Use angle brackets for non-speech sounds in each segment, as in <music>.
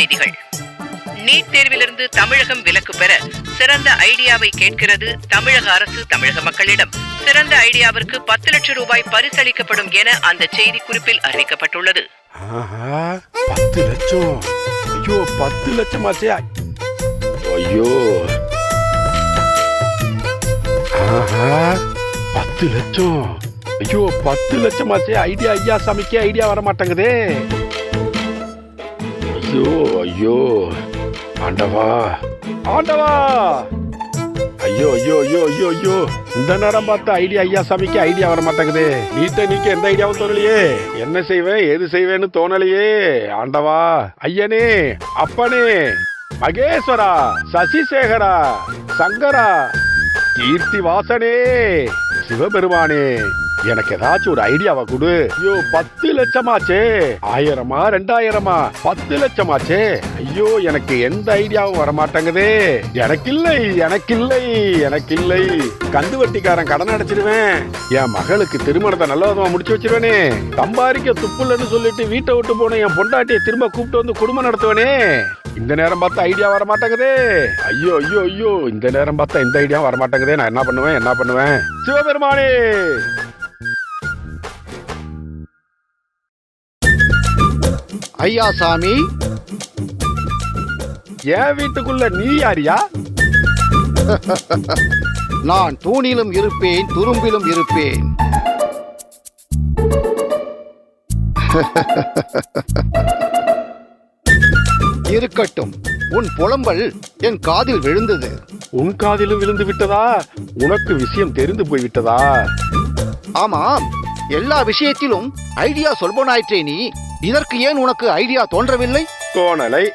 செய்திகள். நீட் தேர்விலிருந்து தமிழகம் விலக்கு பெற சிறந்த ஐடியாவை கேட்கிறது தமிழக அரசு தமிழக மக்களிடம். சிறந்த ஐடியாவிற்கு பத்து லட்சம் ரூபாய் பரிசளிக்கப்படும் என அந்த செய்தி குறிப்பில் அறிவிக்கப்பட்டுள்ளது பத்து லட்சம். ஐயோ பத்து லட்சம் ஆச்சே. ஐயோ. பத்து லட்சம். ஐயோ பத்து லட்சம் ஆச்சே. ஐடியா ஐயா சாமிக்கு ஐடியா வர மாட்டேங்குதே ஐயோ. ஐயோ ஆண்டவா. ஆண்டவா! ஐயோ ஐயோ ஐயோ ஐயோ ஐயோ. இந்த நேரம் பார்த்து ஐடியா ஐயா சாமிக்கு ஐடியா வர மாட்டேங்குது. நீட்ட நீக்க எந்த ஐடியாவும் தோணலையே. என்ன செய்வேன் ஏது செய்வேன்னு தோணலையே. ஆண்டவா ஐயனே அப்பனே மகேஸ்வரா சசிசேகரா சங்கரா கீர்த்தி வாசனே சிவபெருமானே. எனக்கு ஏதாச்சும் ஒரு ஐடியாவை கொடு. ஐயோ பத்து லட்சமாச்சே. ஆயிரமா ரெண்டாயிரமா? பத்து லட்சமாச்சே. ஐயோ எனக்கு எந்த ஐடியாவும் வர மாட்டேங்குதே எனக்கில்லை எனக்கில்லை எனக்கில்லை. கந்து வட்டிக்காரன் கடன் அடைச்சிடுவேன் என் மகளுக்கு திருமணத்தை நல்ல விதமா முடிச்சு வச்சிருவேனே. சம்பாதிக்க துப்புலன்னு சொல்லிட்டு வீட்டை விட்டு போன என் பொண்டாட்டியை திரும்ப கூப்பிட்டு வந்து குடும்பம் நடத்துவேனே. இந்த நேரம் பார்த்தா ஐடியா வர மாட்டேங்குதே ஐயோ ஐயோ ஐயோ. இந்த நேரம் பார்த்தா இந்த ஐடியா வர மாட்டேங்குதே நான் என்ன பண்ணுவேன் என்ன பண்ணுவேன்? சிவபெருமானே! ஐயா சாமி. என் வீட்டுக்குள்ள நீ யாரியா? <laughs> நான் தூணிலும் இருப்பேன் துரும்பிலும் இருப்பேன். <laughs> இருக்கட்டும் உன் புலம்பல் என் காதில் விழுந்தது. உன் காதிலும் விழுந்து விட்டதா? உனக்கு விஷயம் தெரிந்து போய் விட்டதா? ஆமாம் எல்லா விஷயத்திலும் ஐடியா சொல்பனாயிற்றே நீ. இதற்கு ஏன் உனக்கு ஐடியா தோன்றவில்லை? தோணலை.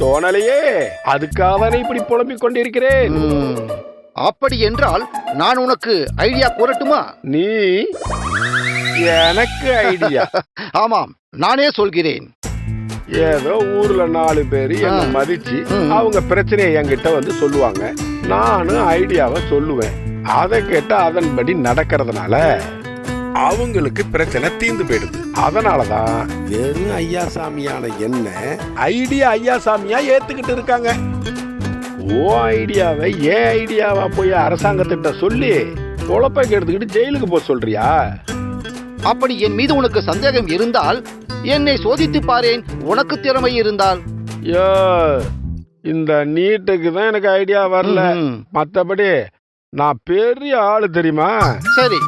தோணலையே. அதுக்காக இப்படி புலம்பிக் கொண்டிருக்கிறேன். அப்படி என்றால் நான் உனக்கு ஐடியா கூறட்டுமா? நீ எனக்கு ஐடியா. <laughs> ஆமாம் நானே சொல்கிறேன். ஏதோ ஊர்ல நாலு பேர் என்ன. மதிச்சு. அவங்க பிரச்சனையை என்கிட்ட வந்து சொல்லுவாங்க. நானும் ஐடியாவை சொல்லுவேன். அதை கேட்டு அதன்படி நடக்கிறதுனால. அவங்களுக்கு பிரச்சனை தீந்து போயிடுது. அதனாலதான் வெறும் ஐயா சாமியான என்ன? ஐடியா ஐயா சாமியா ஏத்துக்கிட்டு இருக்காங்க. ஓ ஐடியாவை ஏன் ஐடியாவா போய் அரசாங்கத்திட்ட சொல்லி பொழப்ப எடுத்துக்கிட்டு ஜெயிலுக்கு போக சொல்றியா? அப்படி என் மீது உனக்கு சந்தேகம் இருந்தால் என்னை சோதித்து பாரேன். உனக்கு திறமை இருந்தால். யோ இந்த நீட்டுக்கு தான் எனக்கு ஐடியா வரல. ம், மத்தபடி நான் பெரிய ஆளு தெரியுமா? சரி.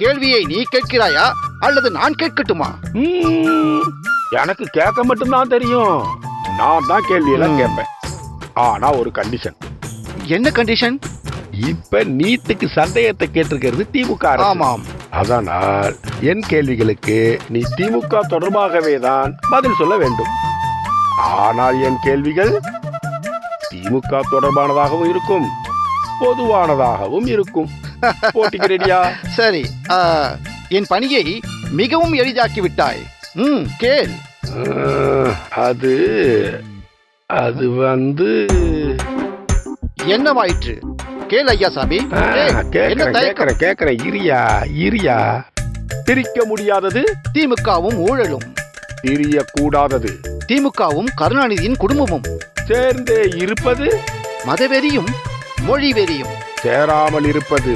கேள்வியை நீ கேட்கிறாயா அல்லது நான் கேட்கட்டுமா? எனக்கு கேட்க மட்டும்தான் தெரியும். நான் தான் கேள்வி எல்லாம். கேட்பேன். ஆனா ஒரு கண்டிஷன் என்ன கண்டிஷன் இப்ப நீட்டுக்கு சந்தேகத்தை கேட்டிருக்கிறது திமுக. ஆமாம். அதனால் என் கேள்விகளுக்கு நீ திமுக தொடர்பாகவே தான் பதில் சொல்ல வேண்டும். ஆனால் என் கேள்விகள் திமுக தொடர்பானதாகவும் இருக்கும் பொதுவானதாகவும் இருக்கும். போட்டிக்கு ரெடியா? சரி என் பணியை மிகவும் எளிதாக்கி விட்டாய் ம் கேள். அது அது வந்து என்னவாயிற்று? கேள் ஐயா சாமி கேக்குறேன் கேக்குறேன் இரியா இரியா. பிரிக்க முடியாதது? திமுகவும் ஊழலும். பிரியக்கூடாதது. திமுகவும் கருணாநிதியின் குடும்பமும். சேர்ந்தே இருப்பது? மதவெறியும் மொழி வெறியும் சேராமல் இருப்பது?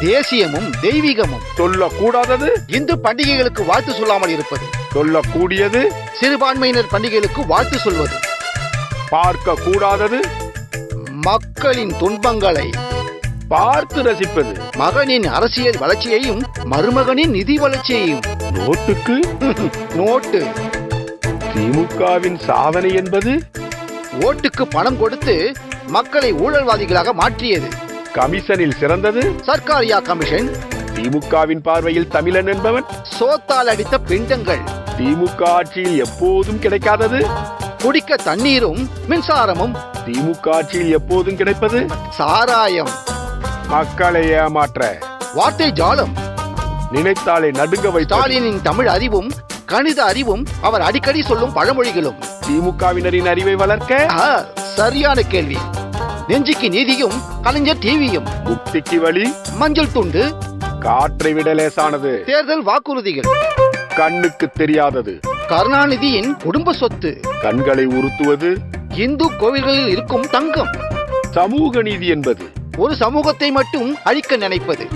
தேசியமும் தெய்வீகமும் சொல்லக்கூடாதது. இந்து பண்டிகைகளுக்கு வாழ்த்து சொல்லாமல் இருப்பது. சொல்லக்கூடியது. சிறுபான்மையினர் பண்டிகைகளுக்கு வாழ்த்து சொல்வது. பார்க்க கூடாதது மக்களின் துன்பங்களை பார்த்து ரசிப்பது. மகனின் அரசியல் வளர்ச்சியையும் மருமகனின் நிதி வளர்ச்சியையும். நோட்டுக்கு. <laughs> நோட்டு. திமுகவின் சாதனை என்பது. ஓட்டுக்கு பணம் கொடுத்து மக்களை ஊழல்வாதிகளாக மாற்றியது. கமிஷனில் சிறந்தது? சர்க்காரியா கமிஷன்? திமுகவின் பார்வையில் தமிழன் என்பவன்? சோத்தால் அடித்த பிண்டங்கள். திமுக ஆட்சியில் எப்போதும் கிடைக்காதது? குடிக்க தண்ணீரும் மின்சாரமும். திமுக ஆட்சியில் எப்போதும் கிடைப்பது? சாராயம். மக்களை ஏமாற்ற. வார்த்தை ஜாலம். நினைத்தாலே நடுங்க வைத்தால் ஸ்டாலினின் தமிழ் அறிவும் கணித அறிவும் அவர் அடிக்கடி சொல்லும் பழமொழிகளும். திமுகவினரின் அறிவை வளர்க்க? சரியான கேள்வி. நெஞ்சுக்கு நீதியும் கலைஞர் டிவியும். முக்திக்கு வழி மஞ்சள் துண்டு. காற்றை விட லேசானது. தேர்தல் வாக்குறுதிகள். கண்ணுக்கு தெரியாதது. கருணாநிதியின் குடும்ப சொத்து. கண்களை உறுத்துவது. இந்து கோவில்களில் இருக்கும் தங்கம். சமூக நீதி என்பது. ஒரு சமூகத்தை மட்டும் அழிக்க நினைப்பது.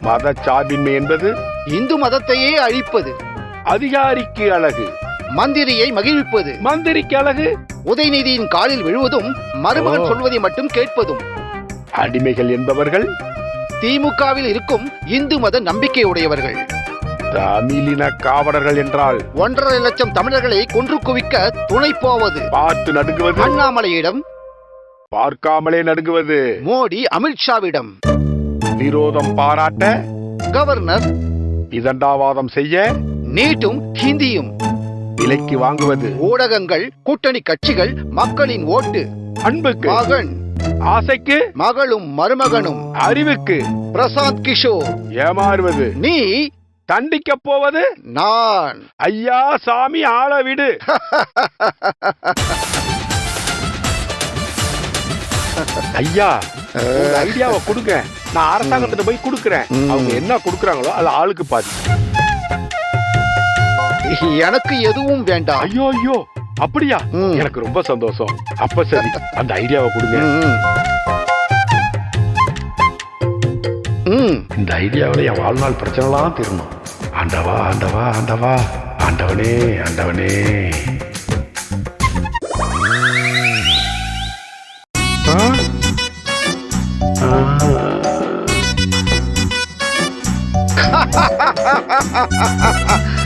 மத சார்பின்மை என்பது. இந்து மதத்தையே அழிப்பது. அதிகாரிக்கு அழகு. மந்திரியை மகிழ்விப்பது. மந்திரிக்கு அழகு உதயநிதியின் காலில் விழுவதும் மருமகன். சொல்வதை மட்டும் கேட்பதும். அடிமைகள் என்பவர்கள்? திமுகவில் இருக்கும் இந்து மத நம்பிக்கை உடையவர்கள் தமிழின காவலர்கள் என்றால்? ஒன்றரை லட்சம் தமிழர்களை கொன்று குவிக்க துணை போவது. பார்த்து நடுங்குவது? அண்ணாமலையிடம். பார்க்காமலே நடுங்குவது? மோடி அமித்ஷாவிடம். விரோதம் பாராட்ட? கவர்னர். இதண்டாவாதம் செய்ய? நீட்டும் ஹிந்தியும். விலைக்கு வாங்குவது. ஊடகங்கள் கூட்டணி கட்சிகள் மக்களின் ஓட்டு. அன்புக்கு. மகன். ஆசைக்கு. மகளும் மருமகனும். அறிவுக்கு. பிரசாந்த் கிஷோர். ஏமாறுவது. நீ. தண்டிக்க போவது. நான். ஐயா சாமி ஆள விடு. ஐயா ஐடியாவை கொடுங்க. நான் அரசாங்கத்திட்ட போய் கொடுக்கறேன். அவங்க என்ன கொடுக்கறாங்களோ அது ஆளுக்கு பாதி. எனக்கு எதுவும் வேண்டாம். ஐயோ ஐயோ அப்படியா. எனக்கு ரொம்ப சந்தோஷம். அப்ப சரி அந்த ஐடியாவை கொடுங்க. இந்த ஐடியாவில் என் வாழ்நாள் பிரச்சனைலாம் தீரணும். ஆண்டவா ஆண்டவா ஆண்டவா ஆண்டவனே ஆண்டவனே? ஆ. <laughs>